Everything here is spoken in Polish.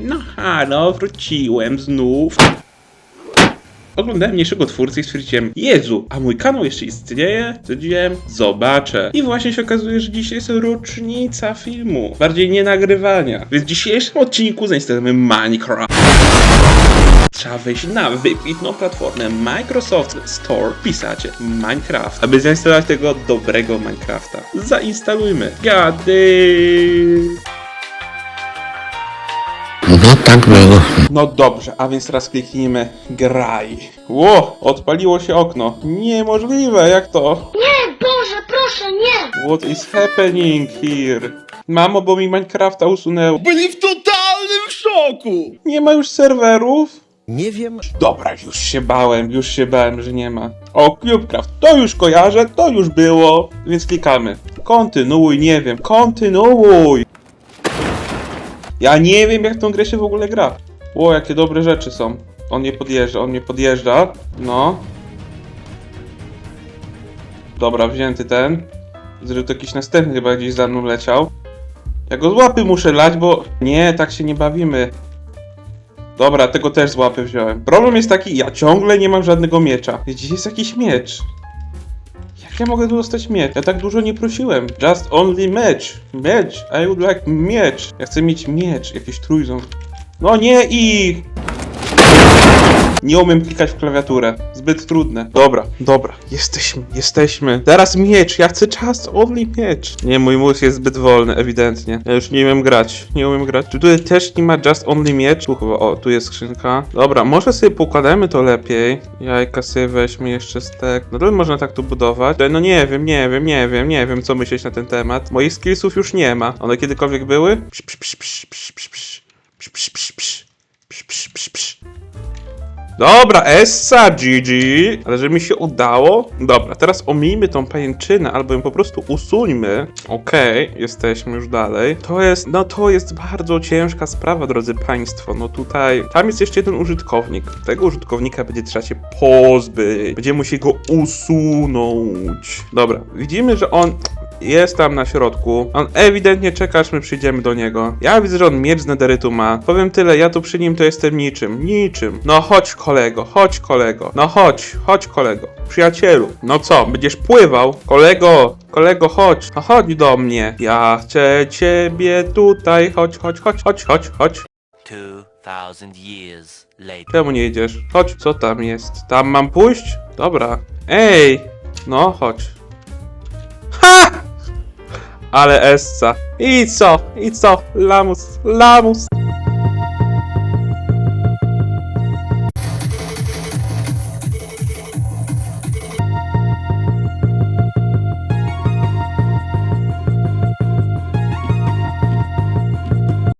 No halo, wróciłem znów. Oglądałem mniejszego twórcy i stwierdziłem, Jezu, a mój kanał jeszcze istnieje? Stwierdziłem, zobaczę. I właśnie się okazuje, że dzisiaj jest rocznica filmu, bardziej nie nagrywania. Więc w dzisiejszym odcinku zainstalujemy Minecraft. Trzeba wejść na wybitną platformę Microsoft Store, pisacie Minecraft, aby zainstalować tego dobrego Minecrafta. Zainstalujmy. Gady! No tak było. No dobrze, a więc teraz kliknijmy graj. Ło, odpaliło się okno. Niemożliwe, jak to? Nie, Boże, proszę, nie! What is happening here? Mamo, bo mi Minecrafta usunęło. Byli w totalnym szoku! Nie ma już serwerów? Nie wiem. Dobra, już się bałem, już się bałem, że nie ma. O, Cubecraft, to już kojarzę, to już było. Więc klikamy. Kontynuuj, nie wiem, kontynuuj. Ja nie wiem, jak tą grę się w ogóle gra. Ło, jakie dobre rzeczy są. On nie podjeżdża, on nie podjeżdża. No. Dobra, wzięty ten. Zresztą to jakiś następny chyba gdzieś za mną leciał. Ja go z łapy muszę lać, bo... Nie, tak się nie bawimy. Dobra, tego też z łapy wziąłem. Problem jest taki, ja ciągle nie mam żadnego miecza. Gdzie jest jakiś miecz? Ja mogę tu dostać miecz? Ja tak dużo nie prosiłem. Just only match. Match. I would like miecz. Ja chcę mieć miecz. Jakiś trójząb. No nie i... Nie umiem klikać w klawiaturę. Zbyt trudne. Dobra, dobra. Jesteśmy, jesteśmy. Teraz miecz. Ja chcę just only miecz. Nie, mój mózg jest zbyt wolny, ewidentnie. Ja już nie umiem grać. Nie umiem grać. Czy tutaj też nie ma just only miecz? Tu chyba, o, tu jest skrzynka. Dobra, może sobie pokładamy to lepiej. Jajka sobie weźmy jeszcze stek. No to można tak tu budować. No nie wiem, nie wiem, nie wiem, nie wiem, co myśleć na ten temat. Moich skillsów już nie ma. One kiedykolwiek były? Psz, psz. Psz, psz, psz, psz. Psz, psz, psz, psz. Dobra, Essa, GG. Ale że mi się udało. Dobra, teraz omijmy tą pajęczynę, albo ją po prostu usuńmy. Okej, jesteśmy już dalej. To jest, no to jest bardzo ciężka sprawa, drodzy państwo. No tutaj, tam jest jeszcze jeden użytkownik. Tego użytkownika będzie trzeba się pozbyć. Będziemy musieli go usunąć. Dobra, widzimy, że on jest tam na środku. On ewidentnie czeka, aż my przyjdziemy do niego. Ja widzę, że on miecz z nederytu ma. Powiem tyle, ja tu przy nim to jestem niczym. Niczym. No chodź kolego, chodź kolego. No chodź, chodź kolego. Przyjacielu. No co, będziesz pływał? Kolego, kolego chodź. No chodź do mnie. Ja chcę ciebie tutaj. Chodź, chodź, chodź, chodź, chodź, chodź. 2000 years later. Czemu nie idziesz? Chodź, co tam jest? Tam mam pójść? Dobra. Ej! No, chodź. Ha! Ale Essa. I co? I co? Lamus, lamus.